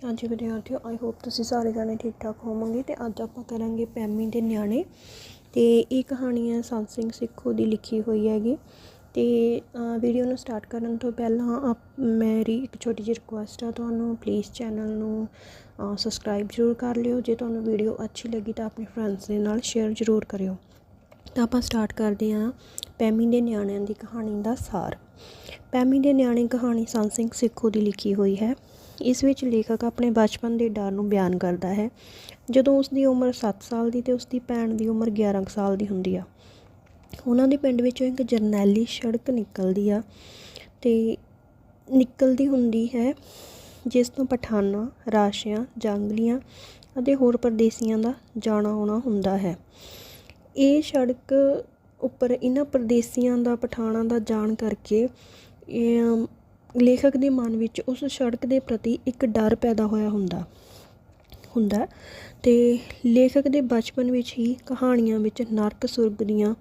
ਹਾਂਜੀ ਵਿਦਿਆਰਥੀਓ I hope ਤੁਸੀਂ ਸਾਰੇ ਜਾਣੇ ਠੀਕ ਠਾਕ ਹੋਵੋਗੇ ਤੇ ਅੱਜ ਆਪਾਂ ਕਰਾਂਗੇ ਪੈਮੀ ਦੇ ਨਿਆਣੇ। ਤੇ ਇਹ ਕਹਾਣੀ ਹੈ ਸੰਤ ਸਿੰਘ ਸਿੱਖੋ ਦੀ ਲਿਖੀ ਹੋਈ ਹੈਗੀ। ਤੇ ਵੀਡੀਓ ਨੂੰ ਸਟਾਰਟ ਕਰਨ ਤੋਂ ਪਹਿਲਾਂ ਆਪ ਮੇਰੀ ਇੱਕ ਛੋਟੀ ਜਿਹੀ ਰਿਕੁਐਸਟ ਆ ਤੁਹਾਨੂੰ ਪਲੀਜ਼ ਚੈਨਲ ਨੂੰ ਸਬਸਕ੍ਰਾਈਬ ਜ਼ਰੂਰ ਕਰ ਲਿਓ। ਜੇ ਤੁਹਾਨੂੰ ਵੀਡੀਓ ਅੱਛੀ ਲੱਗੀ ਤਾਂ ਆਪਣੇ ਫਰੈਂਡਸ ਦੇ ਨਾਲ ਸ਼ੇਅਰ ਜ਼ਰੂਰ ਕਰਿਓ। ਤਾਂ ਆਪਾਂ ਸਟਾਰਟ ਕਰਦੇ ਹਾਂ ਪੈਮੀ ਦੇ ਨਿਆਣਿਆਂ ਦੀ ਕਹਾਣੀ ਦਾ ਸਾਰ। ਪੈਮੀ ਦੇ ਨਿਆਣੇ ਕਹਾਣੀ ਸੰਤ ਸਿੰਘ ਸਿੱਖੋ ਦੀ ਲਿਖੀ ਹੋਈ ਹੈ। ਇਸ ਵਿੱਚ ਲੇਖਕ ਆਪਣੇ ਬਚਪਨ ਦੇ ਡਰ ਨੂੰ ਬਿਆਨ ਕਰਦਾ ਹੈ। ਜਦੋਂ ਉਸ ਦੀ ਉਮਰ 7 ਸਾਲ ਦੀ ਤੇ ਉਸ ਦੀ ਭੈਣ ਦੀ ਉਮਰ 11 ਕੁ ਸਾਲ ਦੀ ਹੁੰਦੀ ਆ, ਉਹਨਾਂ ਦੇ ਪਿੰਡ ਵਿੱਚੋਂ ਇੱਕ ਜਰਨੈਲੀ ਸੜਕ ਨਿਕਲਦੀ ਆ ਤੇ ਨਿਕਲਦੀ ਹੁੰਦੀ ਹੈ, ਜਿਸ ਤੋਂ ਪਠਾਨਾਂ, ਰਾਸ਼ੀਆਂ, ਜੰਗਲੀਆਂ ਅਤੇ ਹੋਰ ਪ੍ਰਦੇਸੀਆਂ ਦਾ ਜਾਣਾ ਆਉਣਾ ਹੁੰਦਾ ਹੈ। ਇਹ ਸੜਕ ਉੱਪਰ ਇਹਨਾਂ ਪ੍ਰਦੇਸੀਆਂ ਦਾ, ਪਠਾਨਾਂ ਦਾ ਜਾਣ ਕਰਕੇ ਲੇਖਕ ਦੇ ਮਨ ਵਿੱਚ ਉਸ ਸੜਕ ਦੇ ਪ੍ਰਤੀ ਇੱਕ ਡਰ ਪੈਦਾ ਹੋਇਆ ਹੁੰਦਾ ਹੁੰਦਾ ਤੇ ਲੇਖਕ ਦੇ ਬਚਪਨ ਵਿੱਚ ਹੀ ਕਹਾਣੀਆਂ ਵਿੱਚ ਨਰਕ ਸੁਰਗ ਦੀਆਂ,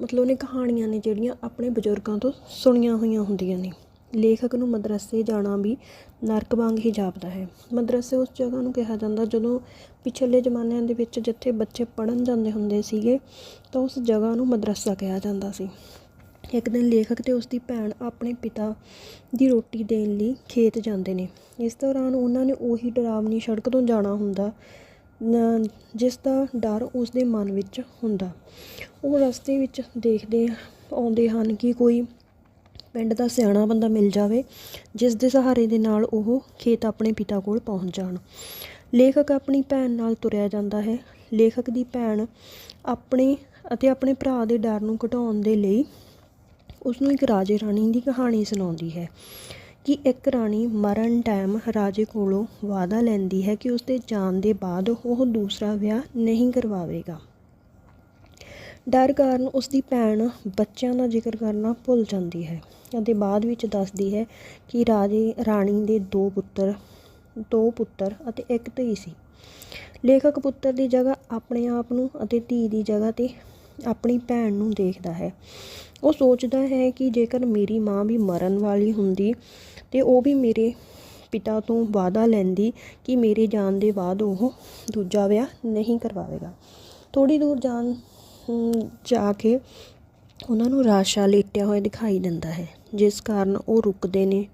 ਮਤਲਬ ਉਹਨੇ ਕਹਾਣੀਆਂ ਨੇ ਜਿਹੜੀਆਂ ਆਪਣੇ ਬਜ਼ੁਰਗਾਂ ਤੋਂ ਸੁਣੀਆਂ ਹੋਈਆਂ ਹੁੰਦੀਆਂ ਨੇ। ਲੇਖਕ ਨੂੰ ਮਦਰਸੇ ਜਾਣਾ ਵੀ ਨਰਕ ਵਾਂਗ ਹੀ ਜਾਪਦਾ ਹੈ। ਮਦਰਸੇ ਉਸ ਜਗ੍ਹਾ ਨੂੰ ਕਿਹਾ ਜਾਂਦਾ ਜਦੋਂ ਪਿਛਲੇ ਜ਼ਮਾਨਿਆਂ ਦੇ ਵਿੱਚ ਜਿੱਥੇ ਬੱਚੇ ਪੜ੍ਹਨ ਜਾਂਦੇ ਹੁੰਦੇ ਸੀਗੇ ਤਾਂ ਉਸ ਜਗ੍ਹਾ ਨੂੰ ਮਦਰਸਾ ਕਿਹਾ ਜਾਂਦਾ ਸੀ। ਇੱਕ ਦਿਨ ਲੇਖਕ ਅਤੇ ਉਸ ਦੀ ਭੈਣ ਆਪਣੇ ਪਿਤਾ ਦੀ ਰੋਟੀ ਦੇਣ ਲਈ ਖੇਤ ਜਾਂਦੇ ਨੇ। ਇਸ ਦੌਰਾਨ ਉਹਨਾਂ ਨੇ ਉਹੀ ਡਰਾਵਨੀ ਸੜਕ ਤੋਂ ਜਾਣਾ ਹੁੰਦਾ ਜਿਸ ਦਾ ਡਰ ਉਸ ਦੇ ਮਨ ਵਿੱਚ ਹੁੰਦਾ। ਉਹ ਰਸਤੇ ਵਿੱਚ ਦੇਖਦੇ ਆਉਂਦੇ ਹਨ ਕਿ ਕੋਈ ਪਿੰਡ ਦਾ ਸਿਆਣਾ ਬੰਦਾ ਮਿਲ ਜਾਵੇ, ਜਿਸ ਦੇ ਸਹਾਰੇ ਦੇ ਨਾਲ ਉਹ ਖੇਤ ਆਪਣੇ ਪਿਤਾ ਕੋਲ ਪਹੁੰਚ ਜਾਣ। ਲੇਖਕ ਆਪਣੀ ਭੈਣ ਨਾਲ ਤੁਰਿਆ ਜਾਂਦਾ ਹੈ। ਲੇਖਕ ਦੀ ਭੈਣ ਆਪਣੇ ਅਤੇ ਆਪਣੇ ਭਰਾ ਦੇ ਡਰ ਨੂੰ ਘਟਾਉਣ ਦੇ ਲਈ ਉਸ ਨੂੰ ਇੱਕ ਰਾਜੇ ਰਾਣੀ ਦੀ ਕਹਾਣੀ ਸੁਣਾਉਂਦੀ ਹੈ ਕਿ ਇੱਕ ਰਾਣੀ ਮਰਨ ਟਾਈਮ ਰਾਜੇ ਕੋਲੋਂ ਵਾਅਦਾ ਲੈਂਦੀ ਹੈ ਕਿ ਉਸ ਦੇ ਜਾਣ ਦੇ ਬਾਅਦ ਉਹ ਦੂਸਰਾ ਵਿਆਹ ਨਹੀਂ ਕਰਵਾਵੇਗਾ। ਡਰ ਕਾਰਨ ਉਸ ਦੀ ਭੈਣ ਬੱਚਿਆਂ ਦਾ ਜ਼ਿਕਰ ਕਰਨਾ ਭੁੱਲ ਜਾਂਦੀ ਹੈ ਅਤੇ ਬਾਅਦ ਵਿੱਚ ਦੱਸਦੀ ਹੈ ਕਿ ਰਾਜੇ ਰਾਣੀ ਦੇ ਦੋ ਪੁੱਤਰ ਦੋ ਪੁੱਤਰ ਅਤੇ ਇੱਕ ਧੀ ਸੀ। ਲੇਖਕ ਪੁੱਤਰ ਦੀ ਜਗ੍ਹਾ ਆਪਣੇ ਆਪ ਨੂੰ ਅਤੇ ਧੀ ਦੀ ਜਗ੍ਹਾ 'ਤੇ ਆਪਣੀ ਭੈਣ ਨੂੰ ਦੇਖਦਾ ਹੈ। ਉਹ ਸੋਚਦਾ ਹੈ ਕਿ ਜੇਕਰ ਮੇਰੀ ਮਾਂ ਵੀ ਮਰਨ ਵਾਲੀ ਹੁੰਦੀ ਤੇ ਉਹ ਵੀ ਮੇਰੇ ਪਿਤਾ ਤੋਂ ਵਾਅਦਾ ਲੈਂਦੀ ਕਿ ਮੇਰੇ ਜਾਣ ਦੇ ਬਾਅਦ ਉਹ ਦੂਜਾ ਵਿਆਹ ਨਹੀਂ ਕਰਵਾਵੇਗਾ। ਥੋੜੀ ਦੂਰ ਜਾਣ ਜਾ ਕੇ ਉਹਨਾਂ ਨੂੰ ਰਾਸ਼ਾ ਲੇਟਿਆ ਹੋਇਆ ਦਿਖਾਈ ਦਿੰਦਾ ਹੈ, ਜਿਸ ਕਾਰਨ ਉਹ ਰੁਕਦੇ ਨੇ,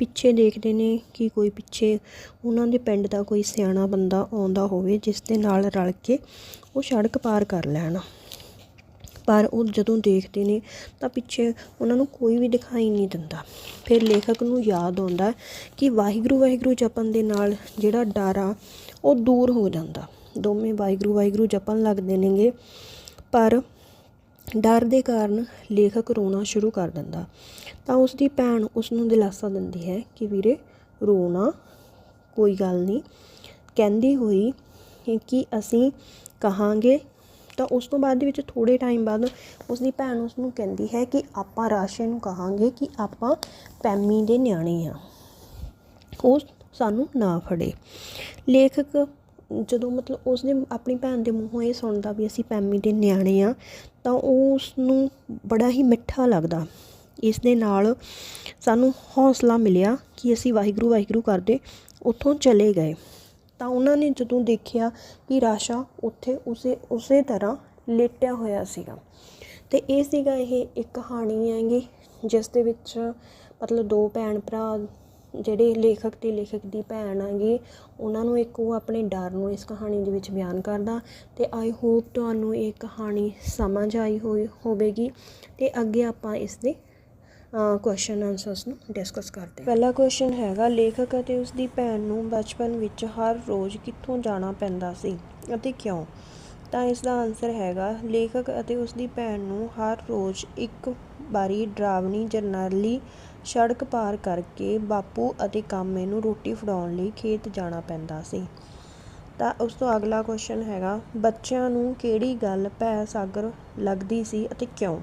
ਪਿੱਛੇ ਦੇਖਦੇ ਨੇ ਕਿ ਕੋਈ ਪਿੱਛੇ ਉਹਨਾਂ ਦੇ ਪਿੰਡ ਦਾ ਕੋਈ ਸਿਆਣਾ ਬੰਦਾ ਆਉਂਦਾ ਹੋਵੇ, ਜਿਸ ਦੇ ਨਾਲ ਰਲ ਕੇ ਉਹ ਸੜਕ ਪਾਰ ਕਰ ਲੈਣ। ਪਰ ਉਹ ਜਦੋਂ ਦੇਖਦੇ ਨੇ ਤਾਂ ਪਿੱਛੇ ਉਹਨਾਂ ਨੂੰ ਕੋਈ ਵੀ ਦਿਖਾਈ ਨਹੀਂ ਦਿੰਦਾ। ਫਿਰ ਲੇਖਕ ਨੂੰ ਯਾਦ ਆਉਂਦਾ ਕਿ ਵਾਹਿਗੁਰੂ ਵਾਹਿਗੁਰੂ ਜਪਣ ਦੇ ਨਾਲ ਜਿਹੜਾ ਡਰ ਆ, ਉਹ ਦੂਰ ਹੋ ਜਾਂਦਾ। ਦੋਵੇਂ ਵਾਹਿਗੁਰੂ ਵਾਹਿਗੁਰੂ ਜਪਣ ਲੱਗਦੇ ਨੇਗੇ, ਪਰ ਡਰ ਦੇ ਕਾਰਨ ਲੇਖਕ ਰੋਣਾ ਸ਼ੁਰੂ ਕਰ ਦਿੰਦਾ। ਤਾਂ ਉਸ ਦੀ ਭੈਣ ਉਸ ਨੂੰ ਦਿਲਾਸਾ ਦਿੰਦੀ ਹੈ ਕਿ ਵੀਰੇ, ਰੋਣਾ, ਕੋਈ ਗੱਲ ਨਹੀਂ। ਕਹਿੰਦੀ ਹੋਈ ਕਿ ਅਸੀਂ ਕਹਾਂਗੇ ਤਾਂ ਉਸ ਤੋਂ ਬਾਅਦ ਦੇ ਵਿੱਚ ਥੋੜੇ ਟਾਈਮ ਬਾਅਦ ਉਸ ਦੀ ਭੈਣ ਉਸ ਨੂੰ ਕਹਿੰਦੀ ਹੈ ਕਿ ਆਪਾਂ ਰਾਸ਼ੇ ਨੂੰ ਕਹਾਂਗੇ ਕਿ ਆਪਾਂ ਪੈਮੀ ਦੇ ਨਿਆਣੇ ਆ ਉਹ ਸਾਨੂੰ ਨਾ ਫੜੇ। ਲੇਖਕ ਜਦੋਂ ਮਤਲਬ ਉਸ ਆਪਣੀ ਭੈਣ ਦੇ ਮੂੰਹੋਂ ਇਹ ਸੁਣਦਾ ਵੀ ਅਸੀਂ ਪੈਮੀ ਦੇ ਨਿਆਣੇ ਆ ਤਾਂ ਉਹ ਉਸ ਨੂੰ ਬੜਾ ਹੀ ਮਿੱਠਾ ਲੱਗਦਾ। ਇਸ ਦੇ ਨਾਲ ਸਾਨੂੰ ਹੌਸਲਾ ਮਿਲਿਆ ਕਿ ਅਸੀਂ ਵਾਹਿਗੁਰੂ ਵਾਹਿਗੁਰੂ ਕਰਦੇ ਉੱਥੋਂ ਚਲੇ ਗਏ। ਤਾਂ ਉਹਨਾਂ ਨੇ ਜਦੋਂ ਦੇਖਿਆ ਕਿ ਰਾਸ਼ਾ ਉੱਥੇ ਉਸੇ ਉਸੇ ਤਰ੍ਹਾਂ ਲੇਟਿਆ ਹੋਇਆ ਸੀਗਾ। ਤੇ ਇਹ ਸੀਗਾ ਇਹ ਇੱਕ ਕਹਾਣੀ ਹੈਗੀ, ਜਿਸ ਦੇ ਵਿੱਚ ਮਤਲਬ ਦੋ ਭੈਣ ਭਰਾ, ਜਿਹੜੇ ਲੇਖਕ ਤੇ ਲੇਖਕ ਦੀ ਭੈਣ ਹੈਗੀ, ਉਹਨਾਂ ਨੂੰ ਇੱਕ ਉਹ ਆਪਣੇ ਡਰ ਨੂੰ ਇਸ ਕਹਾਣੀ ਦੇ ਵਿੱਚ ਬਿਆਨ ਕਰਦਾ ਤੇ ਆਈ ਹੋਪ ਤੁਹਾਨੂੰ ਇਹ ਕਹਾਣੀ ਸਮਝ ਆਈ ਹੋਈ ਹੋਵੇਗੀ ਤੇ ਅੱਗੇ ਆਪਾਂ ਇਸ ਦੇ ਕੁਐਸਚਨ ਆਨਸਰਸ ਨੂੰ ਡਿਸਕਸ ਕਰਦੇ ਹਾਂ। ਪਹਿਲਾ ਕੁਐਸਚਨ ਹੈਗਾ, ਲੇਖਕ ਅਤੇ ਉਸ ਦੀ ਭੈਣ ਨੂੰ ਬਚਪਨ ਵਿੱਚ ਹਰ ਰੋਜ਼ ਕਿੱਥੋਂ ਜਾਣਾ ਪੈਂਦਾ ਸੀ ਅਤੇ ਕਿਉਂ? ਤਾਂ ਇਸ ਦਾ ਆਨਸਰ ਹੈਗਾ, ਲੇਖਕ ਅਤੇ ਉਸ ਦੀ ਭੈਣ ਨੂੰ ਹਰ ਰੋਜ਼ ਇੱਕ ਵਾਰੀ ਡਰਾਵਣੀ ਜਰਨੈਲੀ ਸੜਕ ਪਾਰ ਕਰਕੇ ਬਾਪੂ ਅਤੇ ਕਾਮੇ ਨੂੰ ਰੋਟੀ ਫੜਾਉਣ ਲਈ ਖੇਤ ਜਾਣਾ ਪੈਂਦਾ ਸੀ। ਤਾਂ ਉਸ ਤੋਂ ਅਗਲਾ ਕੁਐਸਚਨ ਹੈਗਾ, ਬੱਚਿਆਂ ਨੂੰ ਕਿਹੜੀ ਗੱਲ ਭੈ ਸਾਗਰ ਲੱਗਦੀ ਸੀ ਅਤੇ ਕਿਉਂ?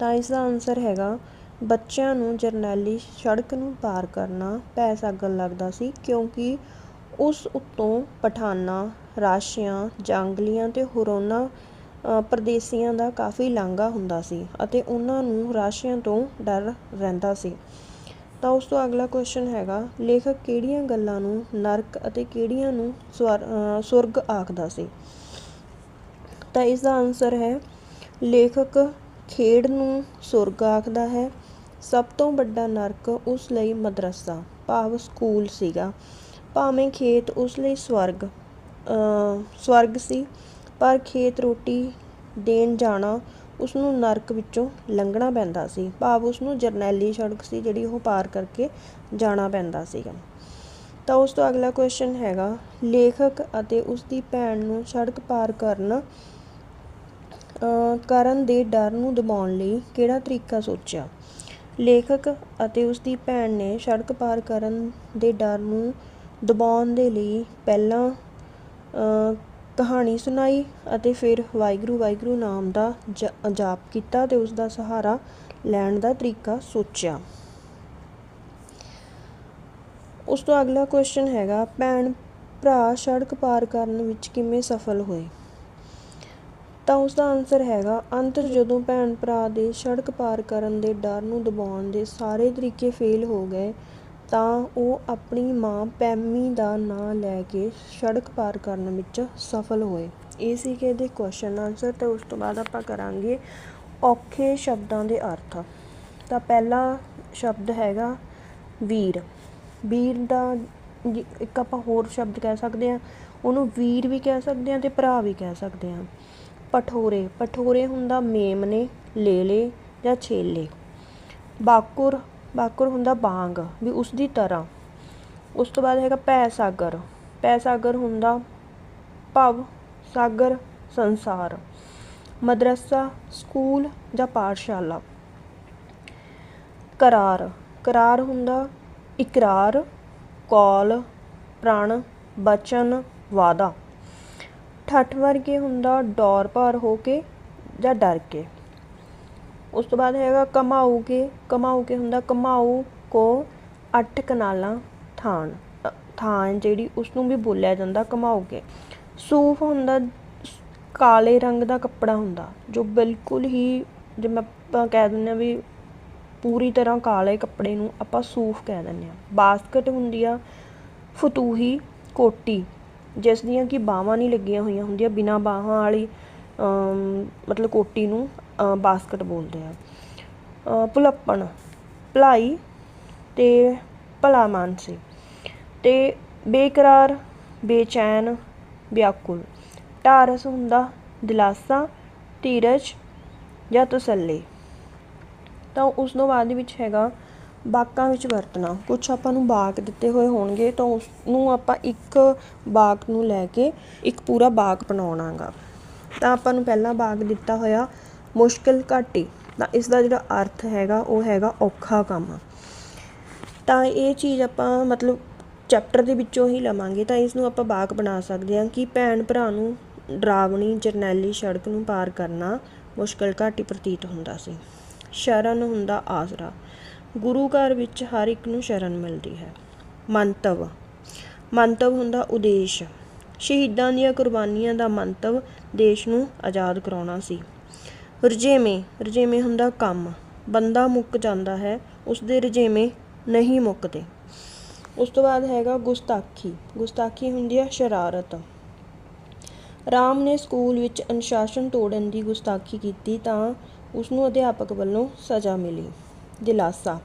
ਤਾਂ ਇਸ ਦਾ ਆਨਸਰ ਹੈਗਾ ਬੱਚਿਆਂ ਨੂੰ ਜਰਨੈਲੀ ਸੜਕ ਨੂੰ ਪਾਰ ਕਰਨਾ ਭੈ ਸਾਗਰ ਲੱਗਦਾ ਸੀ ਕਿਉਂਕਿ ਉਸ ਉੱਤੋਂ ਪਠਾਨਾਂ ਰਾਸ਼ੀਆਂ ਜੰਗਲੀਆਂ ਅਤੇ ਹੋਰਨਾਂ ਪ੍ਰਦੇਸ਼ੀਆਂ ਦਾ ਕਾਫੀ ਲਾਂਘਾ ਹੁੰਦਾ ਸੀ ਅਤੇ ਉਹਨਾਂ ਨੂੰ ਰਾਸ਼ੀਆਂ ਤੋਂ ਡਰ ਰਹਿੰਦਾ ਸੀ। ਤਾਂ ਉਸ ਤੋਂ ਅਗਲਾ ਕੁਐਸਚਨ ਹੈਗਾ ਲੇਖਕ ਕਿਹੜੀਆਂ ਗੱਲਾਂ ਨੂੰ ਨਰਕ ਅਤੇ ਕਿਹੜੀਆਂ ਨੂੰ ਸਵਰ ਅ, ਸੁਰਗ ਆਖਦਾ ਸੀ? ਤਾਂ ਇਸ ਦਾ ਆਨਸਰ ਹੈ ਲੇਖਕ ਖੇਡ ਨੂੰ ਸੁਰਗ ਆਖਦਾ ਹੈ। ਸਭ ਤੋਂ ਵੱਡਾ ਨਰਕ ਉਸ ਲਈ ਮਦਰਸਾ, ਭਾਵ ਸਕੂਲ ਸੀਗਾ। ਭਾਵੇਂ ਖੇਤ ਉਸ ਲਈ ਸਵਰਗ ਸਵਰਗ ਸੀ, ਪਰ ਖੇਤ ਰੋਟੀ ਦੇਣ ਜਾਣਾ ਉਸ ਨੂੰ ਨਰਕ ਵਿੱਚੋਂ ਲੰਘਣਾ ਪੈਂਦਾ ਸੀ। ਭਾਵ ਉਸ ਨੂੰ ਜਰਨੈਲੀ ਸੜਕ ਸੀ ਜਿਹੜੀ ਉਹ ਪਾਰ ਕਰਕੇ ਜਾਣਾ ਪੈਂਦਾ ਸੀਗਾ। ਤਾਂ ਉਸ ਤੋਂ ਅਗਲਾ ਕੁਐਸਚਨ ਹੈਗਾ, ਲੇਖਕ ਅਤੇ ਉਸ ਦੀ ਭੈਣ ਨੂੰ ਸੜਕ ਪਾਰ ਕਰਨ ਕਰਨ ਦੇ ਡਰ ਨੂੰ ਦਬਾਉਣ ਲਈ ਕਿਹੜਾ ਤਰੀਕਾ ਸੋਚਿਆ? ਲੇਖਕ ਅਤੇ ਉਸ ਦੀ ਭੈਣ ਨੇ ਸੜਕ ਪਾਰ ਕਰਨ ਦੇ ਡਰ ਨੂੰ ਦਬਾਉਣ ਦੇ ਲਈ ਪਹਿਲਾਂ ਅ, ਕਹਾਣੀ ਸੁਣਾਈ ਅਤੇ ਫਿਰ ਵਾਹਿਗੁਰੂ ਵਾਹਿਗੁਰੂ ਨਾਮ ਦਾ ਜ- ਜਾਪ ਕੀਤਾ ਤੇ ਉਸ ਦਾ ਸਹਾਰਾ ਲੈਣ ਦਾ ਤਰੀਕਾ ਸੋਚਿਆ। ਉਸ ਤੋਂ ਅਗਲਾ ਕੁਐਸਚਨ ਹੈਗਾ ਭੈਣ ਭਰਾ ਸੜਕ ਪਾਰ ਕਰਨ ਵਿੱਚ ਕਿਵੇਂ ਸਫਲ ਹੋਏ? ਤਾਂ ਉਸ ਦਾ ਆਨਸਰ ਹੈਗਾ ਅੰਤ 'ਚ ਜਦੋਂ ਭੈਣ ਭਰਾ ਦੇ ਸੜਕ ਪਾਰ ਕਰਨ ਦੇ ਡਰ ਨੂੰ ਦਬਾਉਣ ਦੇ ਸਾਰੇ ਤਰੀਕੇ ਫੇਲ ਹੋ ਗਏ, ਤਾਂ ਉਹ ਆਪਣੀ ਮਾਂ ਪੈਮੀ ਦਾ ਨਾਂ ਲੈ ਕੇ ਸੜਕ ਪਾਰ ਕਰਨ ਵਿੱਚ ਸਫਲ ਹੋਏ। ਇਹ ਸੀ ਕਿ ਇਹਦੇ ਕੁਐਸਚਨ ਆਨਸਰ ਤੇ ਉਸ ਤੋਂ ਬਾਅਦ ਆਪਾਂ ਕਰਾਂਗੇ ਔਖੇ ਸ਼ਬਦਾਂ ਦੇ ਅਰਥ। ਤਾਂ ਪਹਿਲਾ ਸ਼ਬਦ ਹੈਗਾ ਵੀਰ। ਵੀਰ ਦਾ ਜ- ਇੱਕ ਆਪਾਂ ਹੋਰ ਸ਼ਬਦ ਕਹਿ ਸਕਦੇ ਹਾਂ, ਉਹਨੂੰ ਵੀਰ ਵੀ ਕਹਿ ਸਕਦੇ ਹਾਂ ਤੇ ਭਰਾ ਵੀ ਕਹਿ ਸਕਦੇ ਹਾਂ। ਪਠੋਰੇ ਪਠੋਰੇ ਹੁੰਦਾ ਮੇਮਨੇ, ਲੇਲੇ ਜਾਂ ਛੇਲੇ। ਬਾਕੁਰ ਬਾਕੁਰ ਹੁੰਦਾ ਬਾਂਗ ਵੀ ਉਸ ਦੀ ਤਰ੍ਹਾਂ। ਉਸ ਤੋਂ ਬਾਅਦ ਹੈਗਾ ਪੈ ਸਾਗਰ ਪੈ ਸਾਗਰ ਹੁੰਦਾ ਭਵ, ਸਾਗਰ, ਸੰਸਾਰ। ਮਦਰਸਾ, ਸਕੂਲ ਜਾਂ ਪਾਠਸ਼ਾਲਾ। ਕਰਾਰ। ਕਰਾਰ ਹੁੰਦਾ ਇਕਰਾਰ, ਕੌਲ, ਪ੍ਰਣ, ਬਚਨ, ਵਾਦਾ। ਠੱਠ ਵਰਗੇ ਹੁੰਦਾ ਡੌਰ ਭਾਰ ਹੋ ਕੇ ਜਾਂ ਡਰ ਕੇ। ਉਸ ਤੋਂ ਬਾਅਦ ਹੈਗਾ ਕਮਾਊਗੇ ਕਮਾਊਗੇ ਹੁੰਦਾ ਕਮਾਊ ਕੋ ਅੱਠ ਕਨਾਲਾਂ ਥਾਨ ਅ, ਥਾਨ ਜਿਹੜੀ ਉਸ ਨੂੰ ਵੀ ਬੋਲਿਆ ਜਾਂਦਾ ਕਮਾਊਗੇ ਸੂਫ ਹੁੰਦਾ ਕਾਲੇ ਰੰਗ ਦਾ ਕੱਪੜਾ ਹੁੰਦਾ ਜੋ ਬਿਲਕੁਲ ਹੀ ਜਿਵੇਂ ਆਪਾਂ ਕਹਿ ਦਿੰਦੇ ਆ ਵੀ ਪੂਰੀ ਤਰ੍ਹਾਂ ਕਾਲੇ ਕੱਪੜੇ ਨੂੰ ਆਪਾਂ ਸੂਫ ਕਹਿ ਦਿੰਦੇ ਆ ਬਾਸਕਟ ਹੁੰਦੀ ਆ ਫਤੂਹੀ ਕੋਟੀ। ਜਿਸ ਦੀਆਂ ਕਿ ਬਾਹਾਂ ਨਹੀਂ ਲੱਗੀਆਂ ਹੋਈਆਂ ਹੁੰਦੀਆਂ ਬਿਨਾ ਬਾਹਾਂ ਵਾਲੀ ਮਤਲਬ ਕੋਟੀ ਨੂੰ ਅ, ਬਾਸਕਟ ਬੋਲਦੇ ਆ। ਭੁਲੱਪਣ ਭਲਾਈ ਤੇ ਭਲਾ ਮਾਨਸੀ ਤੇ ਬੇਕਰਾਰ ਬੇਚੈਨ ਵਿਆਕੁਲ। ਢਾਰਸ ਹੁੰਦਾ ਦਿਲਾਸਾ ਧੀਰਜ ਜਾਂ ਤਸੱਲੀ। ਤਾਂ ਉਸ ਤੋਂ ਬਾਅਦ ਵਿੱਚ ਹੈਗਾ ਬਾਕਾਂ ਵਿੱਚ ਵਰਤਣਾ। ਕੁਝ ਆਪਾਂ ਨੂੰ ਬਾਕ ਦਿੱਤੇ ਹੋਏ ਹੋਣਗੇ ਤਾਂ ਉਸ ਨੂੰ ਆਪਾਂ ਇੱਕ ਬਾਕ ਨੂੰ ਲੈ ਕੇ ਇੱਕ ਪੂਰਾ ਬਾਕ ਬਣਾਉਣਾਗਾ। ਤਾਂ ਆਪਾਂ ਨੂੰ ਪਹਿਲਾ ਬਾਕ ਦਿੱਤਾ ਹੋਇਆ ਮੁਸ਼ਕਲ ਘਾਟੀ। ਤਾਂ ਇਸ ਦਾ ਜਿਹੜਾ ਅਰਥ ਹੈਗਾ, ਉਹ ਹੈਗਾ ਔਖਾ ਕੰਮ। ਤਾਂ ਇਹ ਚੀਜ਼ ਆਪਾਂ ਮਤਲਬ ਚੈਪਟਰ ਦੇ ਵਿੱਚੋਂ ਹੀ ਲਵਾਂਗੇ ਤਾਂ ਇਸ ਨੂੰ ਆਪਾਂ ਬਾਕ ਬਣਾ ਸਕਦੇ ਹਾਂ ਕਿ ਭੈਣ ਭਰਾ ਨੂੰ ਡਰਾਵਣੀ, ਜਰਨੈਲੀ ਸੜਕ ਨੂੰ ਪਾਰ ਕਰਨਾ ਮੁਸ਼ਕਲ ਘਾਟੀ ਪ੍ਰਤੀਤ ਹੁੰਦਾ ਸੀ। ਸ਼ਰਨ ਹੁੰਦਾ ਆਸਰਾ। ਗੁਰੂ ਘਰ ਵਿੱਚ ਹਰ ਇੱਕ ਨੂੰ ਸ਼ਰਨ ਮਿਲਦੀ ਹੈ। ਮੰਤਵ। ਮੰਤਵ ਹੁੰਦਾ ਉਦੇਸ਼। ਸ਼ਹੀਦਾਂ ਦੀਆਂ ਕੁਰਬਾਨੀਆਂ ਦਾ ਮੰਤਵ ਦੇਸ਼ ਨੂੰ ਆਜ਼ਾਦ ਕਰਾਉਣਾ ਸੀ। ਰਜੇਵੇਂ ਰਜੇਵੇਂ ਹੁੰਦਾ ਕੰਮ। ਬੰਦਾ ਮੁੱਕ ਜਾਂਦਾ ਹੈ ਉਸ ਦੇ ਰਜੇਵੇਂ ਨਹੀਂ ਮੁੱਕਦੇ। ਉਸ ਤੋਂ ਬਾਅਦ ਹੈਗਾ ਗੁਸਤਾਖੀ। ਗੁਸਤਾਖੀ ਹੁੰਦੀ ਹੈ ਸ਼ਰਾਰਤ। ਰਾਮ ਨੇ ਸਕੂਲ ਵਿੱਚ ਅਨੁਸ਼ਾਸਨ ਤੋੜਨ ਦੀ ਗੁਸਤਾਖੀ ਕੀਤੀ ਤਾਂ ਉਸ ਨੂੰ ਅਧਿਆਪਕ ਵੱਲੋਂ ਸਜ਼ਾ ਮਿਲੀ। ਦਿਲਾਸਾ।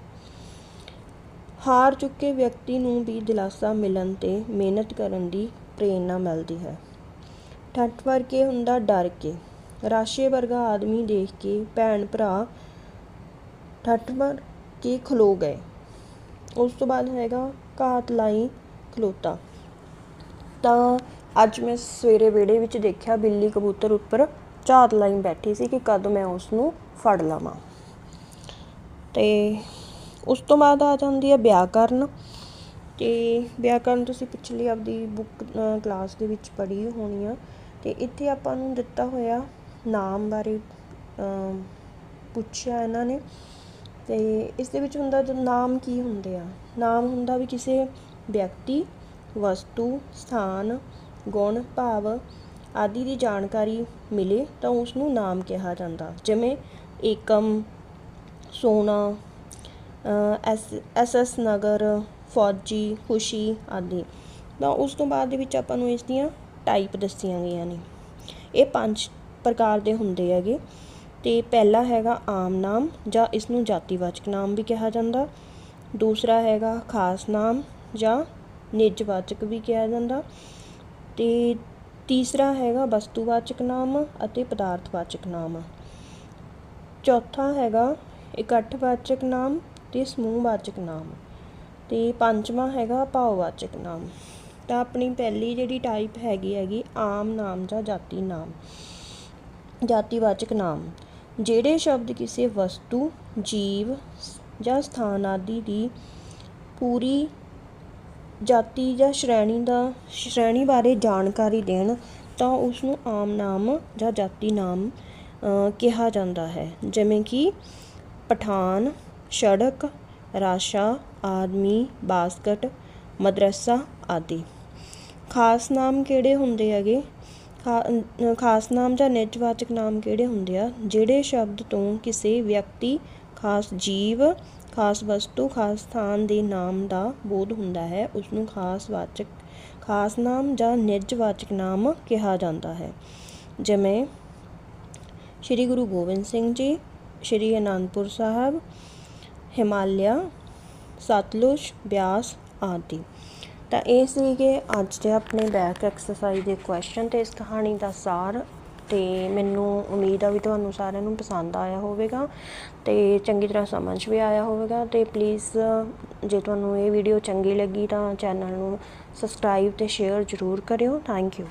ਹਾਰ ਚੁੱਕੇ ਵਿਅਕਤੀ ਨੂੰ ਵੀ ਦਿਲਾਸਾ ਮਿਲਣ ਤੇ ਮਿਹਨਤ ਕਰਨ ਦੀ ਪ੍ਰੇਰਨਾ ਮਿਲਦੀ ਹੈ। ਠੱਠ ਵਰਗੇ ਹੁੰਦਾ ਡਰ ਕੇ। ਰਾਸ਼ੇ ਵਰਗਾ ਆਦਮੀ ਦੇਖ ਕੇ ਭੈਣ ਭਰਾ ਠੱਠ ਵਰ ਕੇ ਖਲੋ ਗਏ। ਉਸ ਤੋਂ ਬਾਅਦ ਹੈਗਾ ਘਾਤ ਲਾਈ ਖਲੋਤਾ। ਤਾਂ ਅੱਜ ਮੈਂ ਸਵੇਰੇ ਵਿਹੜੇ ਵਿੱਚ ਦੇਖਿਆ ਬਿੱਲੀ ਕਬੂਤਰ ਉੱਪਰ ਝਾਤ ਲਾਈ ਬੈਠੀ ਸੀ ਕਿ ਕਦ ਮੈਂ ਉਸ ਨੂੰ ਫੜ ਲਵਾਂ। ਅਤੇ ਉਸ ਤੋਂ ਬਾਅਦ ਆ ਜਾਂਦੀ ਹੈ ਵਿਆਕਰਨ ਅਤੇ ਵਿਆਕਰਨ ਤੁਸੀਂ ਪਿਛਲੀ ਆਪਦੀ ਬੁੱਕ ਕਲਾਸ ਦੇ ਵਿੱਚ ਪੜ੍ਹੀ ਹੋਣੀ ਆ ਅਤੇ ਇੱਥੇ ਆਪਾਂ ਨੂੰ ਦਿੱਤਾ ਹੋਇਆ ਨਾਮ ਬਾਰੇ ਪੁੱਛਿਆ ਇਹਨਾਂ ਨੇ ਅਤੇ ਇਸ ਦੇ ਵਿੱਚ ਹੁੰਦਾ ਨਾਮ ਕੀ ਹੁੰਦੇ ਆ, ਨਾਮ ਹੁੰਦਾ ਵੀ ਕਿਸੇ ਵਿਅਕਤੀ, ਵਸਤੂ, ਸਥਾਨ, ਗੁਣ, ਭਾਵ ਆਦਿ ਦੀ ਜਾਣਕਾਰੀ ਮਿਲੇ ਤਾਂ ਉਸ ਨੂੰ ਨਾਮ ਕਿਹਾ ਜਾਂਦਾ, ਜਿਵੇਂ ਏਕਮ ਸੋਨਾ ਐਸ ਐਸ ਐਸ ਨਗਰ, ਫੌਜੀ, ਖੁਸ਼ੀ ਆਦਿ। ਤਾਂ ਉਸ ਤੋਂ ਬਾਅਦ ਦੇ ਵਿੱਚ ਆਪਾਂ ਨੂੰ ਇਸ ਦੀਆਂ ਟਾਈਪ ਦੱਸੀਆਂ ਗਈਆਂ ਨੇ। ਇਹ ਪੰਜ ਪ੍ਰਕਾਰ ਦੇ ਹੁੰਦੇ ਹੈਗੇ। ਤੇ ਪਹਿਲਾ ਹੈਗਾ ਆਮ ਨਾਮ ਜਾਂ ਇਸ ਨੂੰ ਜਾਤੀਵਾਚਕ ਨਾਮ ਵੀ ਕਿਹਾ ਜਾਂਦਾ। ਦੂਸਰਾ ਹੈਗਾ ਖਾਸ ਨਾਮ ਜਾਂ ਨਿੱਜਵਾਚਕ ਵੀ ਕਿਹਾ ਜਾਂਦਾ। ਤੇ ਤੀਸਰਾ ਹੈਗਾ ਵਸਤੂਵਾਚਕ ਨਾਮ ਅਤੇ ਪਦਾਰਥਵਾਚਕ ਨਾਮ। ਚੌਥਾ ਹੈਗਾ ਇਕੱਠਵਾਚਕ ਨਾਮ ਤੇ ਸਮੂਹਵਾਚਕ ਨਾਮ ਤੇ ਪੰਜਵਾਂ ਹੈਗਾ ਭਾਵਵਾਚਕ ਨਾਮ। ਤਾਂ ਆਪਣੀ ਪਹਿਲੀ ਜਿਹੜੀ ਟਾਈਪ ਹੈਗੀ ਹੈਗੀ, ਆਮ ਨਾਮ ਜਾਂ ਜਾਤੀ ਨਾਮ, ਜਾਤੀਵਾਚਕ ਨਾਮ, ਜਿਹੜੇ ਸ਼ਬਦ ਕਿਸੇ ਵਸਤੂ, ਜੀਵ ਜਾਂ ਸਥਾਨ ਆਦਿ ਦੀ ਪੂਰੀ ਜਾਤੀ ਜਾਂ ਸ਼੍ਰੇਣੀ ਦਾ, ਸ਼੍ਰੇਣੀ ਬਾਰੇ ਜਾਣਕਾਰੀ ਦੇਣ, ਤਾਂ ਉਸ ਨੂੰ ਆਮ ਨਾਮ ਜਾਂ ਜਾਤੀ ਨਾਮ ਕਿਹਾ ਜਾਂਦਾ ਹੈ। ਜਿਵੇਂ ਕਿ ਪਠਾਨ, ਸੜਕ, ਰਾਸ਼ਾ, ਆਦਮੀ, ਬਾਸਕਟ, ਮਦਰਸਾ ਆਦਿ। ਖਾਸ ਨਾਮ ਕਿਹੜੇ ਹੁੰਦੇ ਹੈਗੇ? ਖਾ- ਖਾਸ ਨਾਮ ਜਾਂ ਨਿੱਜਵਾਚਕ ਨਾਮ ਕਿਹੜੇ ਹੁੰਦੇ ਆ? ਜਿਹੜੇ ਸ਼ਬਦ ਤੋਂ ਕਿਸੇ ਵਿਅਕਤੀ ਖਾਸ ਜੀਵ, ਖਾਸ ਵਸਤੂ, ਖਾਸ ਸਥਾਨ ਦੇ ਨਾਮ ਦਾ ਬੋਧ ਹੁੰਦਾ ਹੈ ਉਸ ਨੂੰ ਖਾਸ ਵਾਚਕ, ਖਾਸ ਨਾਮ ਜਾਂ ਨਿੱਜਵਾਚਕ ਨਾਮ ਕਿਹਾ ਜਾਂਦਾ ਹੈ। ਜਿਵੇਂ, ਸ਼੍ਰੀ ਗੁਰੂ ਗੋਬਿੰਦ ਸਿੰਘ ਜੀ ਸ਼੍ਰੀ ਅਨੰਦਪੁਰ ਸਾਹਿਬ, ਹਿਮਾਲਿਆ, ਸਤਲੁਜ, ਬਿਆਸ ਆਦਿ। ਤਾਂ ਇਹ ਸੀਗੇ ਅੱਜ ਦੇ ਆਪਣੇ ਬੈਕ ਐਕਸਰਸਾਈਜ਼ ਦੇ ਕੁਐਸਚਨ ਤੇ ਇਸ ਕਹਾਣੀ ਦਾ ਸਾਰ। ਤੇ ਮੈਨੂੰ ਉਮੀਦ ਆ ਵੀ ਤੁਹਾਨੂੰ ਸਾਰਿਆਂ ਨੂੰ ਪਸੰਦ ਆਇਆ ਹੋਵੇਗਾ ਤੇ ਚੰਗੀ ਤਰ੍ਹਾਂ ਸਮਝ ਵੀ ਆਇਆ ਹੋਵੇਗਾ। ਤੇ ਪਲੀਜ਼ ਜੇ ਤੁਹਾਨੂੰ ਇਹ ਵੀਡੀਓ ਚੰਗੀ ਲੱਗੀ ਤਾਂ ਚੈਨਲ ਨੂੰ ਸਬਸਕ੍ਰਾਈਬ ਤੇ ਸ਼ੇਅਰ ਜ਼ਰੂਰ ਕਰਿਓ। Thank you